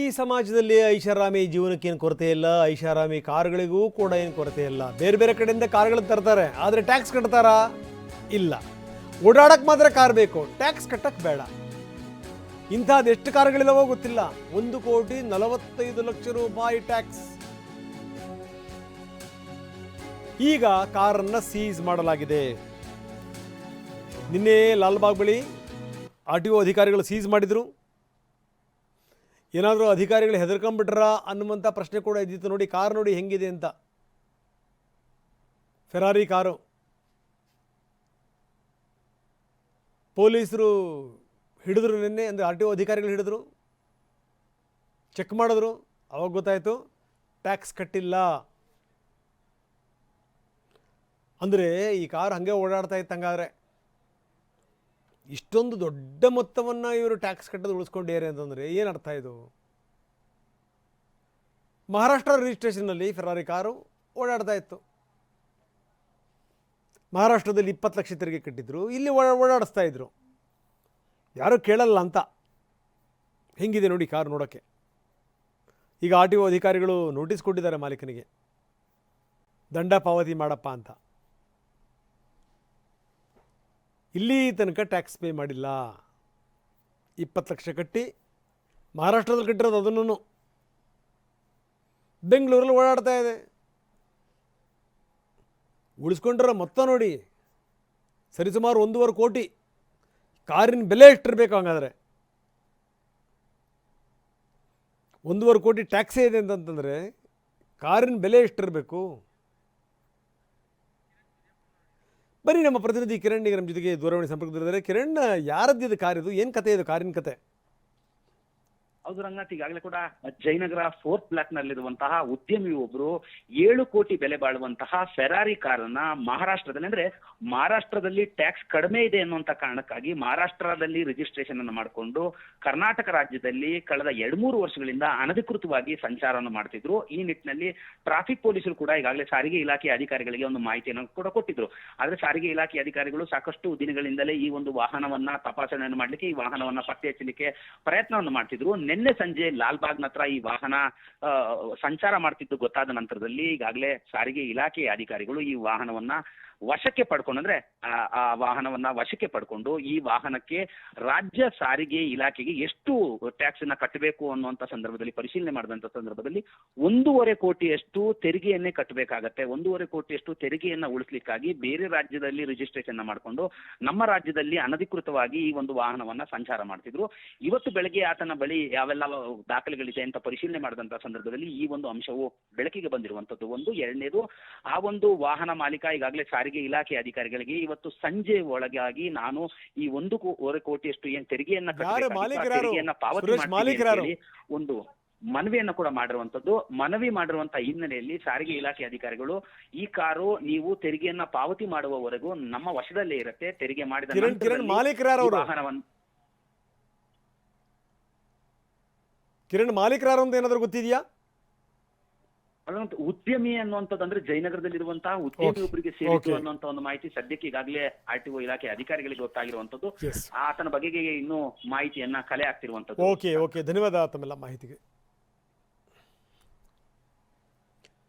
ಈ ಸಮಾಜದಲ್ಲಿ ಐಷಾರಾಮಿ ಜೀವನಕ್ಕೆ ಏನು ಕೊರತೆ ಇಲ್ಲ, ಐಷಾರಾಮಿ ಕಾರುಗಳಿಗೂ ಕೂಡ ಏನು ಕೊರತೆ ಇಲ್ಲ. ಬೇರೆ ಬೇರೆ ಕಡೆಯಿಂದ ಕಾರ್ಗಳು ತರ್ತಾರೆ, ಆದರೆ ಟ್ಯಾಕ್ಸ್ ಕಟ್ತಾರಾ? ಇಲ್ಲ. ಓಡಾಡಕ್ಕೆ ಮಾತ್ರ ಕಾರ್ ಬೇಕು, ಟ್ಯಾಕ್ಸ್ ಕಟ್ಟಕ್ಕೆ ಬೇಡ. ಇಂಥದ್ದು ಎಷ್ಟು ಕಾರ್ಗಳಿಲ್ಲವೋ ಗೊತ್ತಿಲ್ಲ. ಒಂದು ಕೋಟಿ ನಲವತ್ತೈದು ಲಕ್ಷ ರೂಪಾಯಿ ಟ್ಯಾಕ್ಸ್. ಈಗ ಕಾರನ್ನು ಸೀಸ್ ಮಾಡಲಾಗಿದೆ. ನಿನ್ನೆ ಲಾಲ್ಬಾಗ್ ಬಳಿ ಆರ್ ಟಿ ಒ ಅಧಿಕಾರಿಗಳು ಸೀಸ್ ಮಾಡಿದರು. ಏನಾದರೂ ಅಧಿಕಾರಿಗಳು ಹೆದರ್ಕೊಂಬಿಟ್ರ ಅನ್ನುವಂಥ ಪ್ರಶ್ನೆ ಕೂಡ ಇದ್ದಿತ್ತು ನೋಡಿ, ಕಾರ್ ನೋಡಿ ಹೆಂಗಿದೆ ಅಂತ. Ferrari car. ಪೊಲೀಸರು ಹಿಡಿದ್ರು ನಿನ್ನೆ, ಅಂದರೆ ಆರ್ ಟಿ ಒ ಅಧಿಕಾರಿಗಳು ಹಿಡಿದ್ರು. ಚೆಕ್ ಮಾಡಿದ್ರು, ಅವಾಗ ಗೊತ್ತಾಯಿತು ಟ್ಯಾಕ್ಸ್ ಕಟ್ಟಿಲ್ಲ. ಅಂದರೆ ಈ ಕಾರ್ ಹಾಗೆ ಓಡಾಡ್ತಾ ಇತ್ತು ಹಂಗಾದ್ರೆ ಇಷ್ಟೊಂದು ದೊಡ್ಡ ಮೊತ್ತವನ್ನು ಇವರು ಟ್ಯಾಕ್ಸ್ ಕಟ್ಟೋದು ಉಳಿಸ್ಕೊಂಡಿದ್ದಾರೆ ಅಂತಂದರೆ ಏನು ಅರ್ಥ ಇದು? ಮಹಾರಾಷ್ಟ್ರ ರಿಜಿಸ್ಟ್ರೇಷನ್ನಲ್ಲಿ ಫೆರಾರಿ ಕಾರು ಓಡಾಡ್ತಾ ಇತ್ತು. ಮಹಾರಾಷ್ಟ್ರದಲ್ಲಿ ಇಪ್ಪತ್ತು ಲಕ್ಷ ತೆರಿಗೆ ಕಟ್ಟಿದ್ರು, ಇಲ್ಲಿ ಓಡಾಡಿಸ್ತಾ ಇದ್ರು. ಯಾರೂ ಕೇಳಲ್ಲ ಅಂತ. ಹೆಂಗಿದೆ ನೋಡಿ ಕಾರು ನೋಡೋಕ್ಕೆ ಈಗ ಆರ್ ಟಿ ಒ ಅಧಿಕಾರಿಗಳು ನೋಟಿಸ್ ಕೊಟ್ಟಿದ್ದಾರೆ ಮಾಲೀಕನಿಗೆ. ದಂಡ ಪಾವತಿ ಮಾಡಪ್ಪ ಅಂತ. ಇಲ್ಲಿ ತನಕ ಟ್ಯಾಕ್ಸ್ ಪೇ ಮಾಡಿಲ್ಲ. ಇಪ್ಪತ್ತು ಲಕ್ಷ ಕಟ್ಟಿ ಮಹಾರಾಷ್ಟ್ರದಲ್ಲಿ ಕಟ್ಟಿರೋದು ಅದನ್ನು ಬೆಂಗಳೂರಲ್ಲಿ ಓಡಾಡ್ತಾ ಇದೆ. ಉಳಿಸ್ಕೊಂಡಿರೋ ಮೊತ್ತ ನೋಡಿ. ಸರಿಸುಮಾರು ಒಂದೂವರೆ ಕೋಟಿ. ಕಾರಿನ ಬೆಲೆ ಎಷ್ಟಿರಬೇಕು ಹಂಗಾದ್ರೆ? ಒಂದೂವರೆ ಕೋಟಿ ಟ್ಯಾಕ್ಸೇ ಇದೆ ಅಂತಂತಂದರೆ ಕಾರಿನ ಬೆಲೆ ಎಷ್ಟಿರಬೇಕು? ಬನ್ನಿ ನಮ್ಮ ಪ್ರತಿನಿಧಿ ಕಿರಣ್ ಈಗ ಜೊತೆಗೆ ದೂರವಾಣಿ ಸಂಪರ್ಕದಲ್ಲಿದ್ದಾರೆ. ಕಿರಣ್ ಯಾರದ್ದಿದು ಕಾರ್ ಇದು ಏನು ಕತೆ ಇದು? ಕಾರಿನ ಕತೆ? ಹೌದು ರಂಗನಾಥ್, ಈಗಾಗಲೇ ಕೂಡ ಜಯನಗರ ಫೋರ್ತ್ ಬ್ಲಾಕ್ ನಲ್ಲಿರುವಂತಹ ಉದ್ಯಮಿ ಒಬ್ರು ಏಳು ಕೋಟಿ ಬೆಲೆ ಬಾಳುವಂತಹ ಫೆರಾರಿ ಕಾರನ್ನ ಮಹಾರಾಷ್ಟ್ರದಲ್ಲಿ, ಅಂದ್ರೆ ಮಹಾರಾಷ್ಟ್ರದಲ್ಲಿ ಟ್ಯಾಕ್ಸ್ ಕಡಿಮೆ ಇದೆ ಅನ್ನುವಂತ ಕಾರಣಕ್ಕಾಗಿ ಮಹಾರಾಷ್ಟ್ರದಲ್ಲಿ ರಿಜಿಸ್ಟ್ರೇಷನ್ ಅನ್ನು ಮಾಡಿಕೊಂಡು ಕರ್ನಾಟಕ ರಾಜ್ಯದಲ್ಲಿ ಕಳೆದ ಎರಡ್ ಮೂರು ವರ್ಷಗಳಿಂದ ಅನಧಿಕೃತವಾಗಿ ಸಂಚಾರವನ್ನು ಮಾಡ್ತಿದ್ರು. ಈ ನಿಟ್ಟಿನಲ್ಲಿ ಟ್ರಾಫಿಕ್ ಪೊಲೀಸರು ಕೂಡ ಈಗಾಗಲೇ ಸಾರಿಗೆ ಇಲಾಖೆ ಅಧಿಕಾರಿಗಳಿಗೆ ಒಂದು ಮಾಹಿತಿಯನ್ನು ಕೂಡ ಕೊಟ್ಟಿದ್ರು. ಆದ್ರೆ ಸಾರಿಗೆ ಇಲಾಖೆ ಅಧಿಕಾರಿಗಳು ಸಾಕಷ್ಟು ದಿನಗಳಿಂದಲೇ ಈ ಒಂದು ವಾಹನವನ್ನ ತಪಾಸಣೆಯನ್ನು ಮಾಡ್ಲಿಕ್ಕೆ, ಈ ವಾಹನವನ್ನ ಪತ್ತೆ ಹಚ್ಚಲಿಕ್ಕೆ ಪ್ರಯತ್ನವನ್ನು ಮಾಡ್ತಿದ್ರು. ನಿನ್ನೆ ಸಂಜೆ ಲಾಲ್ಬಾಗ್ನ ಹತ್ರ ಈ ವಾಹನ ಸಂಚಾರ ಮಾಡ್ತಿದ್ದು ಗೊತ್ತಾದ ನಂತರದಲ್ಲಿ ಈಗಾಗಲೇ ಸಾರಿಗೆ ಇಲಾಖೆ ಅಧಿಕಾರಿಗಳು ಈ ವಾಹನವನ್ನ ವಶಕ್ಕೆ ಪಡ್ಕೊಂಡು, ಅಂದ್ರೆ ಆ ವಾಹನವನ್ನ ವಶಕ್ಕೆ ಪಡ್ಕೊಂಡು ಈ ವಾಹನಕ್ಕೆ ರಾಜ್ಯ ಸಾರಿಗೆ ಇಲಾಖೆಗೆ ಎಷ್ಟು ಟ್ಯಾಕ್ಸ್ ಅನ್ನ ಕಟ್ಟಬೇಕು ಅನ್ನುವಂತ ಸಂದರ್ಭದಲ್ಲಿ, ಪರಿಶೀಲನೆ ಮಾಡಿದಂತ ಸಂದರ್ಭದಲ್ಲಿ ಒಂದೂವರೆ ಕೋಟಿಯಷ್ಟು ತೆರಿಗೆಯನ್ನೇ ಕಟ್ಟಬೇಕಾಗತ್ತೆ ಒಂದೂವರೆ ಕೋಟಿಯಷ್ಟು ತೆರಿಗೆಯನ್ನ ಉಳಿಸ್ಲಿಕ್ಕಾಗಿ ಬೇರೆ ರಾಜ್ಯದಲ್ಲಿ ರಿಜಿಸ್ಟ್ರೇಷನ್ ಮಾಡಿಕೊಂಡು ನಮ್ಮ ರಾಜ್ಯದಲ್ಲಿ ಅನಧಿಕೃತವಾಗಿ ಈ ಒಂದು ವಾಹನವನ್ನ ಸಂಚಾರ ಮಾಡ್ತಿದ್ರು. ಇವತ್ತು ಬೆಳಗ್ಗೆ ಆತನ ಬಳಿ ಯಾವೆಲ್ಲ ದಾಖಲೆಗಳಿದೆ ಅಂತ ಪರಿಶೀಲನೆ ಮಾಡಿದಂತ ಸಂದರ್ಭದಲ್ಲಿ ಈ ಒಂದು ಅಂಶವು ಬೆಳಕಿಗೆ ಬಂದಿರುವಂತದ್ದು. ಒಂದು ಎರಡನೇದು, ಆ ಒಂದು ವಾಹನ ಮಾಲೀಕ ಈಗಾಗಲೇ ಸಾರಿಗೆ ಇಲಾಖೆ ಅಧಿಕಾರಿಗಳಿಗೆ ಇವತ್ತು ಸಂಜೆ ಒಳಗಾಗಿ ನಾನು ಈ ಒಂದು ಕೋವರೆ ಕೋಟಿಯಷ್ಟು ಏನ್ ತೆರಿಗೆಯನ್ನ ತೆರಿಗೆಯನ್ನ ಪಾವತಿ ಮಾಡ್ತೀನಿ ಒಂದು ಮನವಿಯನ್ನು ಕೂಡ ಮಾಡಿರುವಂತದ್ದು. ಮನವಿ ಮಾಡಿರುವಂತಹ ಹಿನ್ನೆಲೆಯಲ್ಲಿ ಸಾರಿಗೆ ಇಲಾಖೆ ಅಧಿಕಾರಿಗಳು ಈ ಕಾರು ನೀವು ತೆರಿಗೆಯನ್ನ ಪಾವತಿ ಮಾಡುವವರೆಗೂ ನಮ್ಮ ವಶದಲ್ಲೇ ಇರುತ್ತೆ. ತೆರಿಗೆ ಮಾಡಿದ ಕಿರಣ್ ಕಿರಣ್ ನಂತರದಲ್ಲಿ ಮಾಲೀಕರು ಯಾರು ವಾಹನವನ್ನು ಕಿರಣ್ ಮಾಲೀಕರು ಅಂತ ಏನಾದರೂ ಗೊತ್ತಿದೆಯಾ? ಅದೊಂದು ಉದ್ಯಮಿ ಅನ್ನುವಂಥದ್ದು ಅಂದ್ರೆ ಜಯನಗರದಲ್ಲಿರುವಂತಹ ಉದ್ಯಮಿ. ಒಬ್ಬರಿಗೆ ಸೇರಿತು. ಅನ್ನುವಂತ ಒಂದು ಮಾಹಿತಿ ಸದ್ಯಕ್ಕೆ ಈಗಾಗಲೇ ಆರ್ ಟಿ ಒ ಇಲಾಖೆ ಅಧಿಕಾರಿಗಳಿಗೆ ಗೊತ್ತಾಗಿರುವಂತದ್ದು ಆತನ ಬಗೆಗೆ ಇನ್ನೂ ಮಾಹಿತಿಯನ್ನ ಕಲೆ ಆಗ್ತಿರುವಂತದ್ದು ಓಕೆ ಓಕೆ ಧನ್ಯವಾದ ತಮ್ಮೆಲ್ಲ ಮಾಹಿತಿಗೆ.